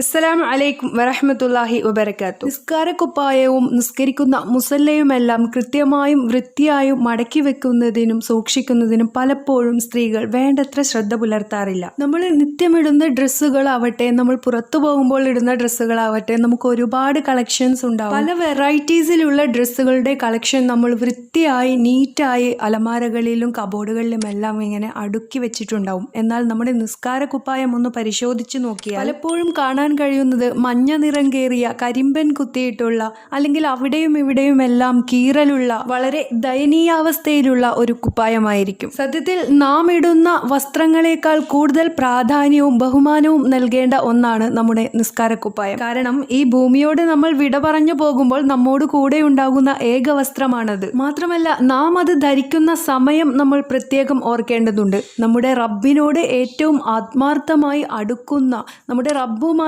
അസ്സലാമു അലൈക്കും വറഹ്മത്തുള്ളാഹി വബർക്കാത്തു നിസ്കാരക്കുപ്പായവും നിസ്കരിക്കുന്ന മുസല്ലയുമെല്ലാം കൃത്യമായും വൃത്തിയായും മടക്കി വെക്കുന്നതിനും സൂക്ഷിക്കുന്നതിനും പലപ്പോഴും സ്ത്രീകൾ വേണ്ടത്ര ശ്രദ്ധ പുലർത്താറില്ല. നമ്മൾ നിത്യമിടുന്ന ഡ്രസ്സുകളാവട്ടെ നമ്മൾ പുറത്തു പോകുമ്പോൾ ഇടുന്ന ഡ്രസ്സുകളാവട്ടെ നമുക്ക് ഒരുപാട് കളക്ഷൻസ് ഉണ്ടാവും. പല വെറൈറ്റീസിലുള്ള ഡ്രസ്സുകളുടെ കളക്ഷൻ നമ്മൾ വൃത്തിയായി നീറ്റായി അലമാരകളിലും കബോർഡുകളിലും എല്ലാം ഇങ്ങനെ അടുക്കി വെച്ചിട്ടുണ്ടാവും. എന്നാൽ നമ്മുടെ നിസ്കാര കുപ്പായം ഒന്ന് പരിശോധിച്ച് നോക്കിയാൽ പലപ്പോഴും കാണാൻ കഴിയുന്നത് മഞ്ഞ നിറം കേറിയ കരിമ്പൻ കുത്തിയിട്ടുള്ള അല്ലെങ്കിൽ അവിടെയും ഇവിടെയും എല്ലാം കീറലുള്ള വളരെ ദയനീയാവസ്ഥയിലുള്ള ഒരു കുപ്പായമായിരിക്കും. സത്യത്തിൽ നാം ഇടുന്ന വസ്ത്രങ്ങളെക്കാൾ കൂടുതൽ പ്രാധാന്യവും ബഹുമാനവും നൽകേണ്ട ഒന്നാണ് നമ്മുടെ നിസ്കാര കുപ്പായം. കാരണം ഈ ഭൂമിയോട് നമ്മൾ വിട പറഞ്ഞു പോകുമ്പോൾ നമ്മോട് കൂടെ ഉണ്ടാകുന്ന ഏക വസ്ത്രമാണത് മാത്രമല്ല നാം അത് ധരിക്കുന്ന സമയം നമ്മൾ പ്രത്യേകം ഓർക്കേണ്ടതുണ്ട്. നമ്മുടെ റബ്ബിനോട് ഏറ്റവും ആത്മാർത്ഥമായി അടുക്കുന്ന നമ്മുടെ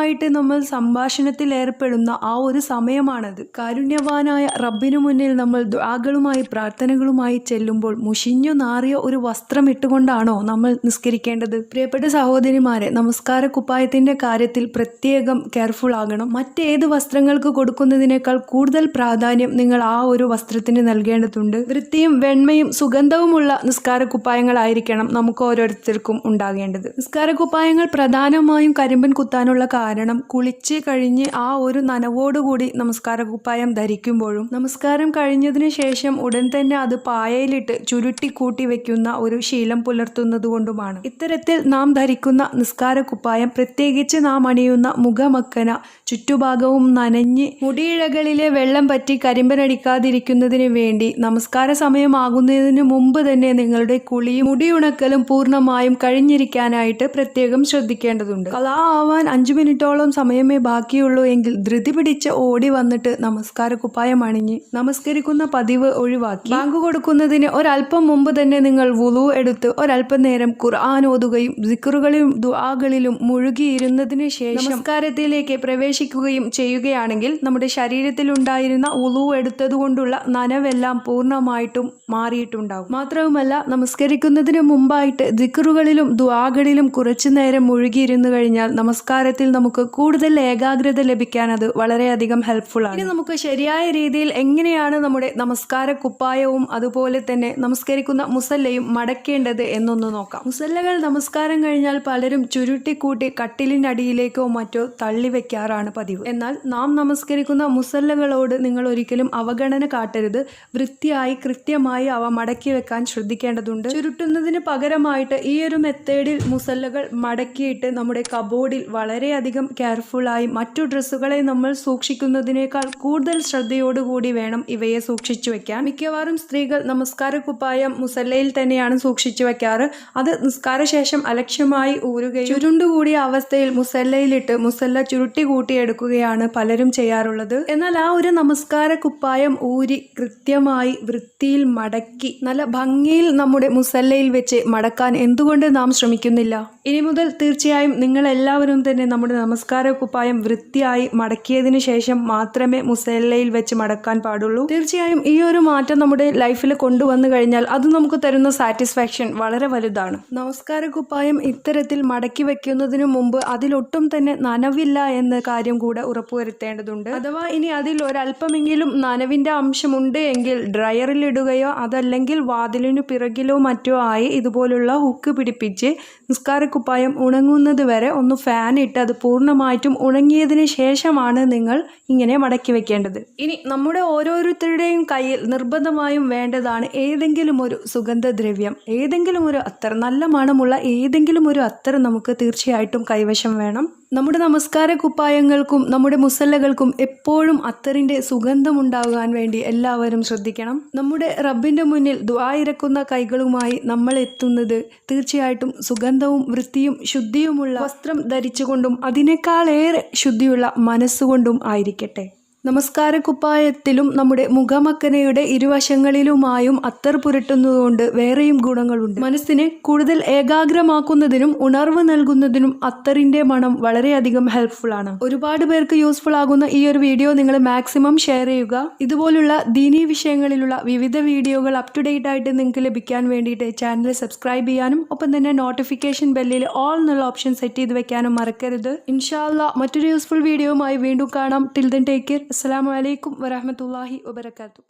റബ്ബുമായിട്ട് നമ്മൾ സംഭാഷണത്തിൽ ഏർപ്പെടുന്ന ആ ഒരു സമയമാണത്. കാരുണ്യവാനായ റബ്ബിനു മുന്നിൽ നമ്മൾ ദ്വാകളുമായി പ്രാർത്ഥനകളുമായി ചെല്ലുമ്പോൾ മുഷിഞ്ഞു നാറിയ ഒരു വസ്ത്രം ഇട്ടുകൊണ്ടാണോ നമ്മൾ നിസ്കരിക്കേണ്ടത്? പ്രിയപ്പെട്ട സഹോദരിമാരെ നമസ്കാര കുപ്പായത്തിന്റെ കാര്യത്തിൽ പ്രത്യേകം കെയർഫുൾ ആകണം. മറ്റേത് വസ്ത്രങ്ങൾക്ക് കൊടുക്കുന്നതിനേക്കാൾ കൂടുതൽ പ്രാധാന്യം നിങ്ങൾ ആ ഒരു വസ്ത്രത്തിന് നൽകേണ്ടതുണ്ട്. വൃത്തിയും വെണ്മയും സുഗന്ധവുമുള്ള നിസ്കാര കുപ്പായങ്ങളായിരിക്കണം നമുക്ക് ഓരോരുത്തർക്കും ഉണ്ടാകേണ്ടത്. നിസ്കാര കുപ്പായങ്ങൾ പ്രധാനമായും കരിമ്പൻ കുത്താനുള്ള കാരണം കുളിച്ച് കഴിഞ്ഞ് ആ ഒരു നനവോടുകൂടി നമസ്കാര കുപ്പായം ധരിക്കുമ്പോഴും നമസ്കാരം കഴിഞ്ഞതിന് ശേഷം ഉടൻ തന്നെ അത് പായയിലിട്ട് ചുരുട്ടി കൂട്ടി വെക്കുന്ന ഒരു ശീലം പുലർത്തുന്നത് കൊണ്ടുമാണ് ഇത്തരത്തിൽ നാം ധരിക്കുന്ന നിസ്കാര കുപ്പായം പ്രത്യേകിച്ച് നാം അണിയുന്ന മുഖമക്കന ചുറ്റുഭാഗവും നനഞ്ഞ് മുടിയിഴകളിലെ വെള്ളം പറ്റി കരിമ്പനടിക്കാതിരിക്കുന്നതിന് വേണ്ടി നമസ്കാര സമയമാകുന്നതിന് മുമ്പ് തന്നെ നിങ്ങളുടെ കുളിയും മുടിയുണക്കലും പൂർണമായും കഴിഞ്ഞിരിക്കാനായിട്ട് പ്രത്യേകം ശ്രദ്ധിക്കേണ്ടതുണ്ട്. കലാ ആവാൻ അഞ്ചു മിനിറ്റോളം സമയമേ ബാക്കിയുള്ളൂ എങ്കിൽ ധൃതി പിടിച്ച് ഓടി വന്നിട്ട് നമസ്കാര കുപ്പായം അണിഞ്ഞ് നമസ്കരിക്കുന്ന പതിവ് ഒഴിവാക്കി. ബാങ്ക് കൊടുക്കുന്നതിന് ഒരല്പം മുമ്പ് തന്നെ നിങ്ങൾ വുളു എടുത്ത് ഒരല്പം നേരം ഖുർആൻ ഓതുകയും സിക്കറുകളിലും ദുആകളിലും മുഴുകിയിരുന്നതിന് ശേഷം നമസ്കാരത്തിലേക്ക് പ്രവേശിക്കുകയും ചെയ്യുകയാണെങ്കിൽ നമ്മുടെ ശരീരത്തിൽ ഉണ്ടായിരുന്ന ഉളു എടുത്തതുകൊണ്ടുള്ള നനവെല്ലാം പൂർണമായിട്ടും മാറിയിട്ടുണ്ടാകും. മാത്രവുമല്ല നമസ്കരിക്കുന്നതിന് മുമ്പായിട്ട് ദിക്കറുകളിലും ദുആകളിലും കുറച്ചു നേരം മുഴുകിയിരുന്നു കഴിഞ്ഞാൽ നമസ്കാരത്തിൽ നമുക്ക് കൂടുതൽ ഏകാഗ്രത ലഭിക്കാൻ അത് വളരെയധികം ഹെൽപ്ഫുൾ ആണ്. ഇനി നമുക്ക് ശരിയായ രീതിയിൽ എങ്ങനെയാണ് നമ്മുടെ നമസ്കാര കുപ്പായവും അതുപോലെ തന്നെ നമസ്കരിക്കുന്ന മുസല്ലയും മടക്കേണ്ടത് എന്നൊന്ന് നോക്കാം. മുസല്ലകൾ നമസ്കാരം കഴിഞ്ഞാൽ പലരും ചുരുട്ടിക്കൂട്ടി കട്ടിലിനടിയിലേക്കോ മറ്റോ തള്ളി വെക്കാറാണ് പതിവ്. എന്നാൽ നാം നമസ്കരിക്കുന്ന മുസല്ലകളോട് നിങ്ങൾ ഒരിക്കലും അവഗണന കാട്ടരുത്. വൃത്തിയായി കൃത്യമായി അവ മടക്കി വെക്കാൻ ശ്രദ്ധിക്കേണ്ടതുണ്ട്. ചുരുട്ടുന്നതിന് പകരമായിട്ട് ഈ ഒരു മെത്തേഡിൽ മുസല്ലകൾ മടക്കിയിട്ട് നമ്മുടെ കബോർഡിൽ വളരെയധികം കെയർഫുള്ളായി മറ്റു ഡ്രസ്സുകളെ നമ്മൾ സൂക്ഷിക്കുന്നതിനേക്കാൾ കൂടുതൽ ശ്രദ്ധയോടുകൂടി വേണം ഇവയെ സൂക്ഷിച്ചു വെക്കാൻ. മിക്കവാറും സ്ത്രീകൾ നമസ്കാര കുപ്പായം മുസല്ലയിൽ തന്നെയാണ് സൂക്ഷിച്ചു വെക്കാറ്. അത് നിസ്കാരശേഷം അലക്ഷ്യമായി ഊരുകയും ചുരുണ്ടുകൂടിയ അവസ്ഥയിൽ മുസല്ലയിലിട്ട് മുസല്ല ചുരുട്ടി കൂട്ടിയെടുക്കുകയാണ് പലരും ചെയ്യാറുള്ളത്. എന്നാൽ ആ ഒരു നമസ്കാര കുപ്പായം ഊരി കൃത്യമായി വൃത്തിയിൽ മടക്കി നല്ല ഭംഗിയിൽ നമ്മുടെ മുസല്ലയിൽ വെച്ച് മടക്കാൻ എന്തുകൊണ്ട് നാം ശ്രമിക്കുന്നില്ല? ഇനി മുതൽ തീർച്ചയായും നിങ്ങൾ എല്ലാവരും തന്നെ നമ്മുടെ നമസ്കാര കുപ്പായം വൃത്തിയായി മടക്കിയതിനു ശേഷം മാത്രമേ മുസല്ലയിൽ വെച്ച് മടക്കാൻ പാടുള്ളൂ. തീർച്ചയായും ഈ ഒരു മാറ്റം നമ്മുടെ ലൈഫിൽ കൊണ്ടുവന്നു കഴിഞ്ഞാൽ അത് നമുക്ക് തരുന്ന സാറ്റിസ്ഫാക്ഷൻ വളരെ വലുതാണ്. നമസ്കാര കുപ്പായം ഇത്തരത്തിൽ മടക്കി വെക്കുന്നതിനു മുമ്പ് അതിലൊട്ടും തന്നെ നനവില്ല എന്ന കാര്യം കൂടെ ഉറപ്പുവരുത്തേണ്ടതുണ്ട്. അഥവാ ഇനി അതിൽ ഒരല്പമെങ്കിലും നനവിന്റെ അംശമുണ്ട് എങ്കിൽ ഡ്രയറിൽ ഇടുകയോ അതല്ലെങ്കിൽ വാതിലിനു പിറകിലോ മറ്റോ ആയി ഇതുപോലുള്ള ഹുക്ക് പിടിപ്പിച്ച് നിസ്കാര കുപ്പായം ഉണങ്ങുന്നത് വരെ ഒന്ന് ഫാൻ ഇട്ട് അത് പൂർണമായിട്ടും ഉണങ്ങിയതിന് ശേഷമാണ് നിങ്ങൾ ഇങ്ങനെ മടക്കി വെക്കേണ്ടത്. ഇനി നമ്മുടെ ഓരോരുത്തരുടെയും കയ്യിൽ നിർബന്ധമായും വേണ്ടതാണ് ഏതെങ്കിലും ഒരു സുഗന്ധദ്രവ്യം ഏതെങ്കിലും ഒരു അത്തർ നല്ല മണമുള്ള ഏതെങ്കിലും ഒരു അത്തർ നമുക്ക് തീർച്ചയായിട്ടും കൈവശം വേണം. നമ്മുടെ നമസ്കാര കുപ്പായങ്ങൾക്കും നമ്മുടെ മുസല്ലകൾക്കും എപ്പോഴും അത്തറിന്റെ സുഗന്ധമുണ്ടാകാൻ വേണ്ടി എല്ലാവരും ശ്രദ്ധിക്കണം. നമ്മുടെ റബ്ബിന്റെ മുന്നിൽ ദ്വായിരക്കുന്ന കൈകളുമായി നമ്മൾ എത്തുന്നത് തീർച്ചയായിട്ടും സുഗന്ധവും വൃത്തിയും ശുദ്ധിയുമുള്ള വസ്ത്രം ധരിച്ചുകൊണ്ടും അതിനേക്കാളേറെ ശുദ്ധിയുള്ള മനസ്സുകൊണ്ടും ആയിരിക്കട്ടെ. നമസ്കാര കുപ്പായത്തിലും നമ്മുടെ മുഖമക്കനയുടെ ഇരുവശങ്ങളിലുമായും അത്തർ പുരട്ടുന്നതുകൊണ്ട് വേറെയും ഗുണങ്ങളുണ്ട്. മനസ്സിനെ കൂടുതൽ ഏകാഗ്രമാക്കുന്നതിനും ഉണർവ് നൽകുന്നതിനും അത്തറിന്റെ മണം വളരെയധികം ഹെൽപ്ഫുൾ ആണ്. ഒരുപാട് പേർക്ക് യൂസ്ഫുൾ ആകുന്ന ഈ ഒരു വീഡിയോ നിങ്ങൾ മാക്സിമം ഷെയർ ചെയ്യുക. ഇതുപോലുള്ള ദീനി വിഷയങ്ങളിലുള്ള വിവിധ വീഡിയോകൾ അപ് ടു ഡേറ്റ് ആയിട്ട് നിങ്ങൾക്ക് ലഭിക്കാൻ വേണ്ടിയിട്ട് ചാനൽ സബ്സ്ക്രൈബ് ചെയ്യാനും ഒപ്പം തന്നെ നോട്ടിഫിക്കേഷൻ ബെല്ലിൽ ഓൾ എന്നുള്ള ഓപ്ഷൻ സെറ്റ് ചെയ്ത് വെക്കാനും മറക്കരുത്. ഇൻഷാല്ല മറ്റൊരു യൂസ്ഫുൾ വീഡിയോയുമായി വീണ്ടും കാണാം. ടിൽ ദൻ ടേക്ക് കെയർ അസ്സാം വലൈക്കും വരഹമത്തല്ലാഹി വബർക്കാത്തു